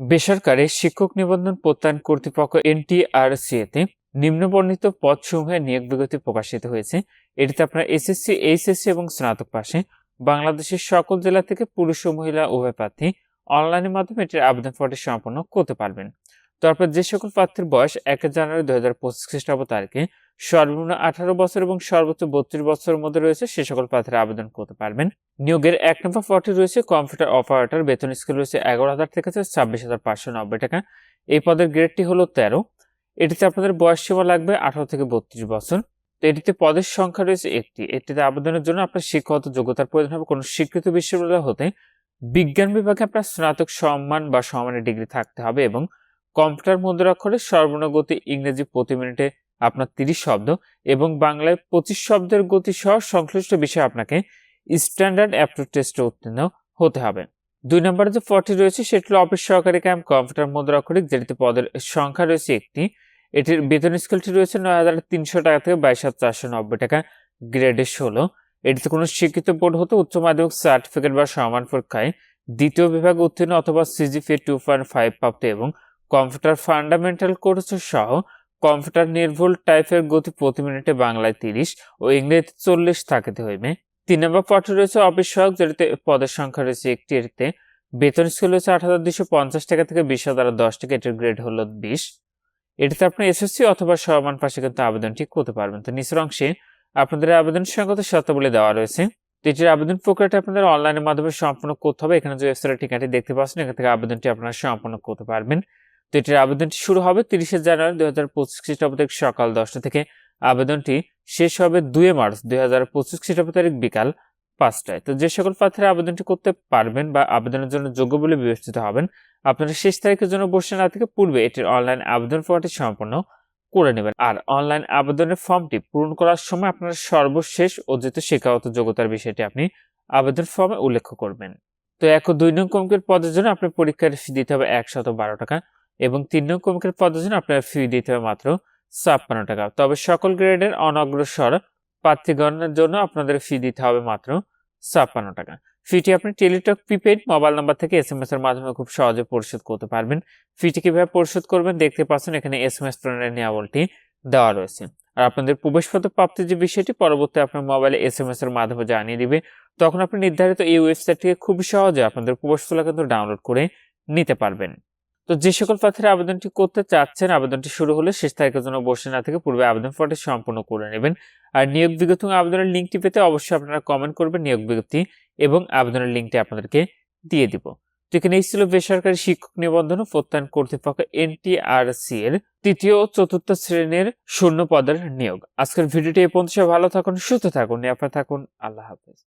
বেসরকারি শিক্ষক নিবন্ধন প্রত্যয়ন কর্তৃপক্ষ এনটিআরসিএতে নিম্নবর্ণিত পদসমূহের নিয়োগ বিজ্ঞপ্তি প্রকাশিত হয়েছে। এটিতে আপনার এসএসসি, এইচএসসি এবং স্নাতক পাশে বাংলাদেশের সকল জেলা থেকে পুরুষ ও মহিলা উভয় প্রার্থী অনলাইনের মাধ্যমে এটির আবেদন ফর্মটি সম্পন্ন করতে পারবেন। তারপর যে সকল প্রার্থীর বয়স এক জানুয়ারি দু হাজার পঁচিশ খ্রিস্টাব্দ তারিখে সর্বনিম্ন আঠারো বছর এবং সর্বোচ্চ বত্রিশ বছরের মধ্যে রয়েছে সে সকল প্রার্থীরা আবেদন করতে পারবেন। নিয়োগের এক নম্বর পদটি রয়েছে কম্পিউটার অপারেটর। বেতন স্কেল রয়েছে এগারো হাজার থেকে ছাব্বিশ হাজার পাঁচশো নব্বই টাকা। এই পদের গ্রেডটি হলো তেরো। এটিতে আপনাদের বয়স সীমা লাগবে আঠারো থেকে বত্রিশ বছর। তো এটিতে পদের সংখ্যা রয়েছে একটি। এটিতে আবেদনের জন্য আপনার শিক্ষাগত যোগ্যতার প্রয়োজন হবে। কোনো স্বীকৃত বিশ্ববিদ্যালয় হতে বিজ্ঞান বিভাগে আপনার স্নাতক সম্মান বা সম্মানের ডিগ্রি থাকতে হবে এবং কম্পিউটার মুদ্রাক্ষরে সর্বনিম্ন গতি ইংরেজি প্রতি মিনিটে আপনার তিরিশ শব্দ এবং বাংলায় পঁচিশ শব্দের গতি সহ সংশ্লিষ্ট বিষয়ে আপনাকে স্ট্যান্ডার্ড অ্যাপটিউড টেস্টে উত্তীর্ণ হতে হবে। দুই নম্বরে যে পদটি রয়েছে, সেটি হলো অফিস সহকারী ক্যাম্প কম্পিউটার মুদ্রাক্ষরিক, যেটিতে পদের সংখ্যা রয়েছে একটি। এটির বেতন স্কেলটি রয়েছে নয় হাজার তিনশো টাকা থেকে বাইশ হাজার চারশো নব্বই টাকা গ্রেডে ষোলো। এটিতে কোনো শিক্ষিত বোর্ড হতে উচ্চ মাধ্যমিক সার্টিফিকেট বা সমান পরীক্ষায় দ্বিতীয় বিভাগ উত্তীর্ণ অথবা সিজিপি টু পয়েন্ট ফাইভ প্রাপ্ত এবং কম্পিউটার ফান্ডামেন্টাল কোর্স সহ কম্পিউটার নির্ভুল টাইপের গতি প্রতি মিনিটে বাংলায় তিরিশ ও ইংরেজিতে চল্লিশ থাকতে হইবে। তিন নম্বর পদটি রয়েছে অফিস সহায়ক যেটিতে পদের সংখ্যা রয়েছে একটি বেতন স্কেল রয়েছে আট হাজার দুশো পঞ্চাশ টাকা থেকে বিশ হাজার দশ টাকা, এটির গ্রেড হলো বিশ। এটিতে আপনি এসএসসি অথবা সমান পাশে কিন্তু আবেদনটি করতে পারবেন। তো নিচের অংশে আপনাদের আবেদন সঙ্গত শর্তাবলী দেওয়া রয়েছে। এটির আবেদন প্রক্রিয়াটা আপনাদের অনলাইনের মাধ্যমে সম্পন্ন করতে হবে। এখানে যে ওয়েবসাইটের ঠিকানাটি দেখতে পাচ্ছেন, এখান থেকে আবেদনটি আপনারা সম্পন্ন করতে পারবেন। তো এটির আবেদনটি শুরু হবে তিরিশে জানুয়ারি দুই হাজার পঁচিশ খ্রিস্টাব্দ সকাল দশটা থেকে। আবেদনটি শেষ হবে দুই মার্চ দুই হাজার পঁচিশ খ্রিস্টাব্দ তারিখ বিকাল পাঁচটায়। তো যে সকল প্রার্থীরা আবেদনটি করতে পারবেন বা আবেদনের জন্য যোগ্য বলে বিবেচিত হবেন, আপনারা শেষ তারিখের জন্য বসে না থেকে পূর্বে এটির অনলাইন আবেদন ফর্মটি সম্পন্ন করে নেবেন। আর অনলাইন আবেদনের ফর্মটি পূরণ করার সময় আপনারা সর্বশেষ অর্জিত শিক্ষাগত যোগ্যতার বিষয়টি আপনি আবেদন ফর্মে উল্লেখ করবেন। তো এক দুই নং কমিকের পদের জন্য আপনার পরীক্ষার ফি দিতে হবে একশত বারো টাকা। এবং তিন নং কমিকের পদের জন্য আপনার ফি দিতে হবে মাত্র ছাপ্পান্ন টাকা। তবে সকল গ্রেডের অনগ্রসর প্রার্থীগণের জন্য আপনাদের ফি দিতে হবে মাত্র ছাপ্পান্ন টাকা। ফিটি আপনি টেলিটক প্রিপেড মোবাইল নাম্বার থেকে এস এম এস এর মাধ্যমে খুব সহজে পরিশোধ করতে পারবেন। ফিটি কীভাবে পরিশোধ করবেন দেখতে পাচ্ছেন এখানে এস এম এস প্ল্যানের নিয়াবলটি দেওয়া রয়েছে। আর আপনাদের প্রবেশপত্র প্রাপ্তির যে বিষয়টি, পরবর্তী আপনার মোবাইলে এস এম এস এর মাধ্যমে জানিয়ে দিবে। তখন আপনি নির্ধারিত এই ওয়েবসাইট থেকে খুব সহজে আপনাদের প্রবেশপত্র কিন্তু ডাউনলোড করে নিতে পারবেন। তো যে সকল প্রার্থীরা আবেদনটি করতে চাচ্ছেন, আবেদনটি শুরু হলে শেষ তারিখের জন্য বসে না থেকে পূর্বে আবেদন ফর্মটি সম্পূর্ণ করে নেবেন। আর নিয়োগ বিজ্ঞপ্তি আবেদনের লিঙ্কটি পেতে অবশ্যই আপনারা কমেন্ট করবেন নিয়োগ বিজ্ঞপ্তি এবং আবেদনের লিঙ্কটি আপনাদেরকে দিয়ে দিব। তো এখানে এই ছিল বেসরকারি শিক্ষক নিবন্ধন প্রত্যয়ন কর্তৃপক্ষ এনটিআরসি এর তৃতীয় ও চতুর্থ শ্রেণির শূন্য পদের নিয়োগ। আজকের ভিডিওটি এই পর্যন্ত। ভালো থাকুন, সুস্থ থাকুন, নিরাপদ থাকুন। আল্লাহ হাফেজ।